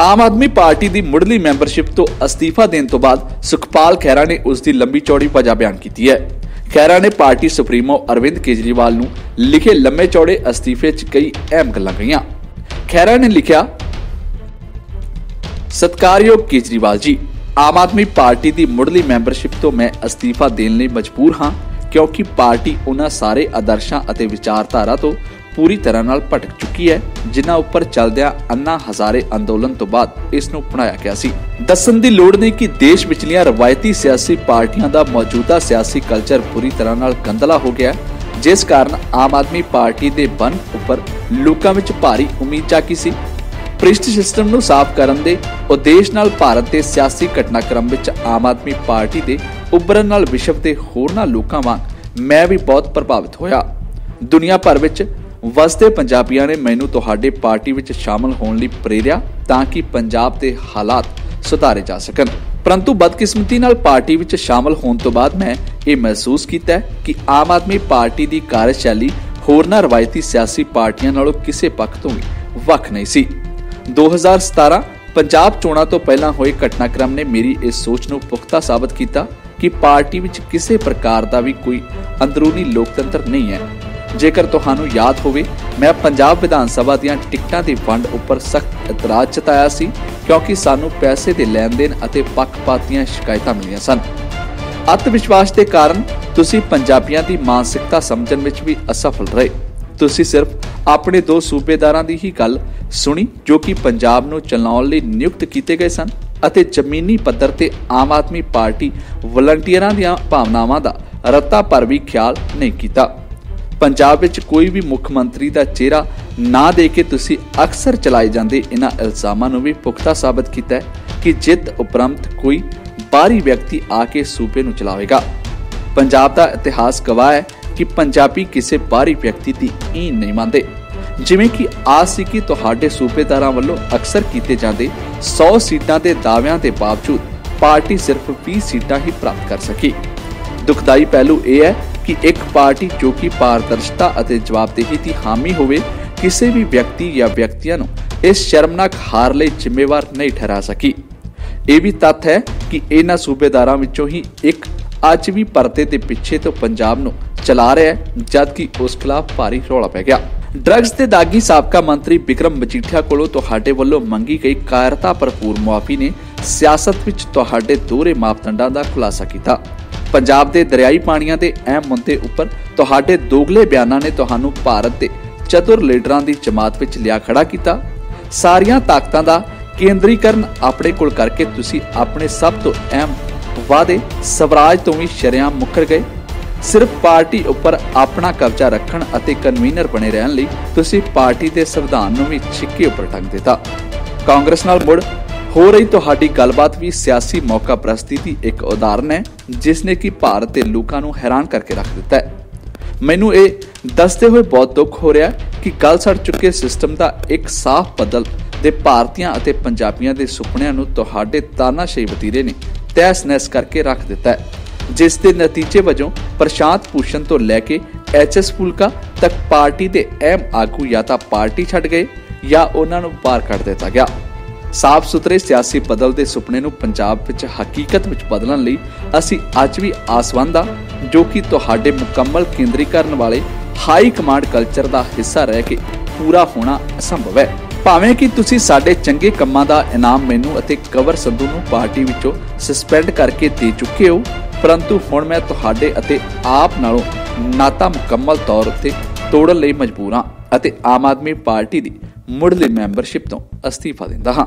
Aam Aadmi party ਦੀ ਮੁੱਢਲੀ membership ਤੋਂ ਅਸਤੀਫਾ ਦੇਣ ਤੋਂ ਬਾਅਦ ਸੁਖਪਾਲ ਖਹਿਰਾ ਨੇ ਉਸ ਦੀ ਲੰਬੀ ਚੌੜੀ ਵਜ੍ਹਾ ਬਿਆਨ ਕੀਤੀ ਹੈ। ਖਹਿਰਾ ਨੇ ਪਾਰਟੀ ਸੁਪਰੀਮੋ ਅਰਵਿੰਦ ਕੇਜਰੀਵਾਲ ਨੂੰ ਲਿਖੇ ਲੰਮੇ ਚੌੜੇ ਅਸਤੀਫੇ 'ਚ ਕਈ ਅਹਿਮ ਗੱਲਾਂ ਕਹੀਆਂ। ਖਹਿਰਾ ਨੇ ਲਿਖਿਆ, ਸਤਕਾਰਯੋਗ ਕੇਜਰੀਵਾਲ ਜੀ, ਆਮ ਆਦਮੀ ਪਾਰਟੀ ਦੀ ਮੁੱਢਲੀ ਮੈਂਬਰਸ਼ਿਪ ਤੋਂ ਮੈਂ ਅਸਤੀਫਾ ਦੇਣ ਲਈ ਮਜਬੂਰ ਹਾਂ, ਕਿਉਂਕਿ ਪਾਰਟੀ ਉਹਨਾਂ ਸਾਰੇ ਆਦਰਸ਼ਾਂ ਅਤੇ ਵਿਚਾਰਧਾਰਾ ਤੋਂ ਪੂਰੀ ਤਰ੍ਹਾਂ ਨਾਲ ਭਟਕ ਚੁੱਕੀ ਹੈ, ਜਿਨ੍ਹਾਂ ਉੱਪਰ ਚੱਲਦਿਆਂ ਅੰਨਾ ਹਜ਼ਾਰੇ ਅੰਦੋਲਨ ਤੋਂ ਬਾਅਦ ਇਸ ਨੂੰ ਅਪਣਾਇਆ ਗਿਆ ਸੀ। ਦੱਸਣ ਦੀ ਲੋੜ ਨਹੀਂ ਕਿ ਦੇਸ਼ ਵਿਚਲੀਆਂ ਰਵਾਇਤੀ ਸਿਆਸੀ ਪਾਰਟੀਆਂ ਦਾ ਮੌਜੂਦਾ ਸਿਆਸੀ ਕਲਚਰ ਪੂਰੀ ਤਰ੍ਹਾਂ ਨਾਲ ਗੰਦਲਾ ਹੋ ਗਿਆ ਜਿਸ ਕਾਰਨ ਆਮ ਆਦਮੀ ਪਾਰਟੀ ਦੇ ਬਨ ਉੱਪਰ ਲੋਕਾਂ ਵਿੱਚ ਭਾਰੀ ਉਮੀਦ ਜਾਗੀ ਸੀ। ਭ੍ਰਿਸ਼ਟ ਸਿਸਟਮ ਨੂੰ ਸਾਫ਼ ਕਰਨ ਦੇ ਉਦੇਸ਼ ਨਾਲ ਭਾਰਤ ਦੇ ਸਿਆਸੀ ਘਟਨਾਕ੍ਰਮ ਵਿੱਚ ਆਮ ਆਦਮੀ ਪਾਰਟੀ ਦੇ ਉੱਭਰਨ ਨਾਲ ਵਿਸ਼ਵ ਦੇ ਹੋਰਨਾਂ ਲੋਕਾਂ ਵਾਂਗ ਮੈਂ ਵੀ ਬਹੁਤ ਪ੍ਰਭਾਵਿਤ ਹੋਇਆ। ਦੁਨੀਆ ਭਰ ਵਿੱਚ ਵਸਦੇ ਪੰਜਾਬੀਆਂ ਨੇ ਮੈਨੂੰ ਤੁਹਾਡੇ ਪਾਰਟੀ ਵਿੱਚ ਸ਼ਾਮਲ ਹੋਣ ਲਈ ਪ੍ਰੇਰਿਆ ਤਾਂ ਕਿ ਪੰਜਾਬ ਦੇ ਹਾਲਾਤ ਸੁਧਾਰੇ ਜਾ ਸਕਣ। ਪਰੰਤੂ ਬਦਕਿਸਮਤੀ ਨਾਲ ਪਾਰਟੀ ਵਿੱਚ ਸ਼ਾਮਲ ਹੋਣ ਤੋਂ ਬਾਅਦ ਮੈਂ ਇਹ ਮਹਿਸੂਸ ਕੀਤਾ ਕਿ ਆਮ ਆਦਮੀ ਪਾਰਟੀ ਦੀ ਕਾਰਜਸ਼ੈਲੀ ਹੋਰਨਾਂ ਰਵਾਇਤੀ ਸਿਆਸੀ ਪਾਰਟੀਆਂ ਨਾਲੋਂ ਕਿਸੇ ਪੱਖ ਤੋਂ ਵੀ ਵੱਖ ਨਹੀਂ ਸੀ। 2017 ਪੰਜਾਬ ਚੋਣਾਂ ਤੋਂ ਪਹਿਲਾਂ ਹੋਏ ਘਟਨਾਕ੍ਰਮ ਨੇ ਮੇਰੀ ਇਸ ਸੋਚ ਨੂੰ ਪੁਖਤਾ ਸਾਬਤ ਕੀਤਾ ਕਿ ਪਾਰਟੀ ਵਿੱਚ ਕਿਸੇ ਪ੍ਰਕਾਰ ਦਾ ਵੀ ਕੋਈ ਅੰਦਰੂਨੀ ਲੋਕਤੰਤਰ ਨਹੀਂ ਹੈ। ਜੇਕਰ ਤੁਹਾਨੂੰ ਯਾਦ ਹੋਵੇ, ਮੈਂ ਪੰਜਾਬ ਵਿਧਾਨ ਸਭਾ ਦੀਆਂ ਟਿਕਟਾਂ ਦੀ ਵੰਡ ਉੱਪਰ ਸਖਤ ਇਤਰਾਜ਼ ਜਤਾਇਆ ਸੀ, ਕਿਉਂਕਿ ਸਾਨੂੰ ਪੈਸੇ ਦੇ ਲੈਣ-ਦੇਣ ਅਤੇ ਪੱਖਪਾਤ ਦੀਆਂ ਸ਼ਿਕਾਇਤਾਂ ਮਿਲੀਆਂ ਸਨ। ਅਤ ਵਿਸ਼ਵਾਸ ਦੇ ਕਾਰਨ ਤੁਸੀਂ ਪੰਜਾਬੀਆਂ ਦੀ ਮਾਨਸਿਕਤਾ ਸਮਝਣ ਵਿੱਚ ਵੀ ਅਸਫਲ ਰਹੇ। ਤੁਸੀਂ ਸਿਰਫ ਆਪਣੇ ਦੋ ਸੂਬੇਦਾਰਾਂ ਦੀ ਹੀ ਗੱਲ ਸੁਣੀ, ਜੋ ਕਿ ਪੰਜਾਬ ਨੂੰ ਚਲਾਉਣ ਲਈ ਨਿਯੁਕਤ ਕੀਤੇ ਗਏ ਸਨ ਅਤੇ ਜ਼ਮੀਨੀ ਪੱਧਰ ਤੇ ਆਮ ਆਦਮੀ ਪਾਰਟੀ ਵਲੰਟੀਅਰਾਂ ਦੀਆਂ ਭਾਵਨਾਵਾਂ ਦਾ ਰੱਤਾ ਪਰ ਵੀ ਖਿਆਲ ਨਹੀਂ ਕੀਤਾ। ਪੰਜਾਬ ਵਿੱਚ ਕੋਈ ਵੀ ਮੁੱਖ ਮੰਤਰੀ ਦਾ ਚਿਹਰਾ ਨਾ ਦੇ ਕੇ ਤੁਸੀਂ ਅਕਸਰ ਚਲਾਏ ਜਾਂਦੇ ਇਹਨਾਂ ਇਲਜ਼ਾਮਾਂ ਨੂੰ ਵੀ ਪੁਖਤਾ ਸਾਬਤ ਕੀਤਾ ਹੈ ਕਿ ਜਿੱਤ ਉਪਰੰਤ ਕੋਈ ਬਾਹਰੀ ਵਿਅਕਤੀ ਆ ਕੇ ਸੂਬੇ ਨੂੰ ਚਲਾਵੇਗਾ। ਪੰਜਾਬ ਦਾ ਇਤਿਹਾਸ ਗਵਾਹ ਹੈ ਕਿ ਪੰਜਾਬੀ ਕਿਸੇ ਬਾਹਰੀ ਵਿਅਕਤੀ ਦੀ ਈਨ ਨਹੀਂ ਮੰਨਦੇ। ਜਿਵੇਂ ਕਿ ਆਸ ਸੀ ਕਿ ਤੁਹਾਡੇ ਸੂਬੇਦਾਰਾਂ ਵੱਲੋਂ ਅਕਸਰ ਕੀਤੇ ਜਾਂਦੇ 100 ਸੀਟਾਂ ਦੇ ਦਾਅਵਿਆਂ ਦੇ ਬਾਵਜੂਦ ਪਾਰਟੀ ਸਿਰਫ 20 ਸੀਟਾਂ ਹੀ ਪ੍ਰਾਪਤ ਕਰ ਸਕੀ। ਦੁਖਦਾਈ ਪਹਿਲੂ ਇਹ ਹੈ ਕਿ ਇੱਕ ਪਾਰਟੀ ਜੋ ਕਿ ਪਾਰਦਰਸ਼ਤਾ ਅਤੇ ਜਵਾਬਦੇਹੀ ਦੀ ਹਾਮੀ ਹੋਵੇ, ਕਿਸੇ ਵੀ ਵਿਅਕਤੀ ਜਾਂ ਵਿਅਕਤੀਆਂ ਨੂੰ ਇਸ ਸ਼ਰਮਨਾਕ ਹਾਰ ਲਈ ਜ਼ਿੰਮੇਵਾਰ ਨਹੀਂ ਠਹਿਰਾ ਸਕੀ। ਇਹ ਵੀ ਤੱਥ ਹੈ ਕਿ ਇਹਨਾਂ ਸੂਬੇਦਾਰਾਂ ਵਿੱਚੋਂ ਹੀ ਇੱਕ ਅੱਜ ਵੀ ਪਰਦੇ ਦੇ ਪਿੱਛੇ ਤੋਂ ਪੰਜਾਬ ਨੂੰ ਚਲਾ ਰਿਹਾ ਹੈ, ਜਦਕਿ ਉਸ ਖਿਲਾਫ ਭਾਰੀ ਰੌਲਾ ਪੈ ਗਿਆ। ਡਰੱਗਸ ਤੇ ਦਾਗੀ ਸਾਬਕਾ ਮੰਤਰੀ ਵਿਕਰਮ ਮਜੀਠੀਆ ਕੋਲੋਂ ਤੁਹਾਡੇ ਵੱਲੋਂ ਮੰਗੀ ਗਈ ਕਾਇਰਤਾ ਭਰਪੂਰ ਮੁਆਫੀ ਨੇ ਸਿਆਸਤ ਵਿੱਚ ਤੁਹਾਡੇ ਦੋਹਰੇ ਮਾਪਦੰਡਾਂ ਦਾ ਖੁਲਾਸਾ ਕੀਤਾ। ਪੰਜਾਬ ਦੇ ਦਰਿਆਈ ਪਾਣੀਆਂ ਦੇ ਅਹਿਮ ਮੁੱਦੇ ਉੱਪਰ ਤੁਹਾਡੇ ਦੋਗਲੇ ਬਿਆਨਾਂ ਨੇ ਤੁਹਾਨੂੰ ਭਾਰਤ ਦੇ ਚਤੁਰ ਲੀਡਰਾਂ ਦੀ ਜਮਾਤ ਵਿੱਚ ਲਿਆ ਖੜਾ ਕੀਤਾ। ਸਾਰੀਆਂ ਤਾਕਤਾਂ ਦਾ ਕੇਂਦਰੀਕਰਨ ਆਪਣੇ ਕੋਲ ਕਰਕੇ ਤੁਸੀਂ ਆਪਣੇ ਸਭ ਤੋਂ ਅਹਿਮ ਵਾਅਦੇ ਸਵਰਾਜ ਤੋਂ ਵੀ ਸ਼ਰਿਆਂ ਮੁੱਕਰ ਗਏ। ਸਿਰਫ ਪਾਰਟੀ ਉੱਪਰ ਆਪਣਾ ਕਬਜ਼ਾ ਰੱਖਣ ਅਤੇ ਕਨਵੀਨਰ ਬਣੇ ਰਹਿਣ ਲਈ ਤੁਸੀਂ ਪਾਰਟੀ ਦੇ ਸੰਵਿਧਾਨ ਨੂੰ ਵੀ ਛਿੱਕੇ ਉੱਪਰ ਟੰਗ ਦਿੱਤਾ। ਕਾਂਗਰਸ ਨਾਲ ਮੁੜ ਹੋ ਰਹੀ ਤੁਹਾਡੀ ਗੱਲਬਾਤ ਵੀ ਸਿਆਸੀ ਮੌਕਾ ਪ੍ਰਸਤੀ ਦੀ ਇੱਕ ਉਦਾਹਰਨ ਹੈ, ਜਿਸ ਨੇ ਕਿ ਭਾਰਤ ਦੇ ਲੋਕਾਂ ਨੂੰ ਹੈਰਾਨ ਕਰਕੇ ਰੱਖ ਦਿੱਤਾ ਹੈ। ਮੈਨੂੰ ਇਹ ਦੱਸਦੇ ਹੋਏ ਬਹੁਤ ਦੁੱਖ ਹੋ ਰਿਹਾ ਕਿ ਗੱਲ ਸੜ ਚੁੱਕੇ ਸਿਸਟਮ ਦਾ ਇੱਕ ਸਾਫ਼ ਬਦਲ ਦੇ ਭਾਰਤੀਆਂ ਅਤੇ ਪੰਜਾਬੀਆਂ ਦੇ ਸੁਪਨਿਆਂ ਨੂੰ ਤੁਹਾਡੇ ਤਾਨਾਸ਼ਾਹੀ ਵਤੀਰੇ ਨੇ ਤਹਿਸ-ਨਹਿਸ ਕਰਕੇ ਰੱਖ ਦਿੱਤਾ ਹੈ, ਜਿਸ ਦੇ ਨਤੀਜੇ ਵਜੋਂ ਪ੍ਰਸ਼ਾਂਤ ਭੂਸ਼ਣ ਤੋਂ ਲੈ ਕੇ ਐਚਐਸ ਫੁਲਕਾ ਤੱਕ ਪਾਰਟੀ ਦੇ ਅਹਿਮ ਆਗੂ ਜਾਂ ਤਾਂ ਪਾਰਟੀ ਛੱਡ ਗਏ ਜਾਂ ਉਹਨਾਂ ਨੂੰ ਬਾਹਰ ਕੱਢ ਦਿੱਤਾ ਗਿਆ। ਸਾਫ਼ ਸੁਥਰੇ ਸਿਆਸੀ ਬਦਲ ਦੇ ਸੁਪਨੇ ਨੂੰ ਪੰਜਾਬ ਵਿੱਚ ਹਕੀਕਤ ਵਿੱਚ ਬਦਲਣ ਲਈ ਅਸੀਂ ਅੱਜ ਵੀ ਆਸਵੰਦ ਹਾਂ, ਜੋ ਕਿ ਤੁਹਾਡੇ ਮੁਕੰਮਲ ਕੇਂਦਰੀਕਰਨ ਵਾਲੇ ਹਾਈ ਕਮਾਂਡ ਕਲਚਰ ਦਾ ਹਿੱਸਾ ਰਹਿ ਕੇ ਪੂਰਾ ਹੋਣਾ ਅਸੰਭਵ ਹੈ। ਭਾਵੇਂ ਕਿ ਤੁਸੀਂ ਸਾਡੇ ਚੰਗੇ ਕੰਮਾਂ ਦਾ ਇਨਾਮ ਮੈਨੂੰ ਅਤੇ ਕਵਰ ਸੰਧੂ ਨੂੰ ਪਾਰਟੀ ਵਿੱਚੋਂ ਸਸਪੈਂਡ ਕਰਕੇ ਦੇ ਚੁੱਕੇ ਹੋ, ਪਰੰਤੂ ਹੁਣ ਮੈਂ ਤੁਹਾਡੇ ਅਤੇ ਆਪ ਨਾਲੋਂ ਨਾਤਾ ਮੁਕੰਮਲ ਤੌਰ ਉੱਤੇ ਤੋੜਨ ਲਈ ਮਜਬੂਰ ਹਾਂ ਅਤੇ ਆਮ ਆਦਮੀ ਪਾਰਟੀ ਦੀ ਮੁੱਢਲੀ ਮੈਂਬਰਸ਼ਿਪ ਤੋਂ ਅਸਤੀਫਾ ਦਿੰਦਾ ਹਾਂ।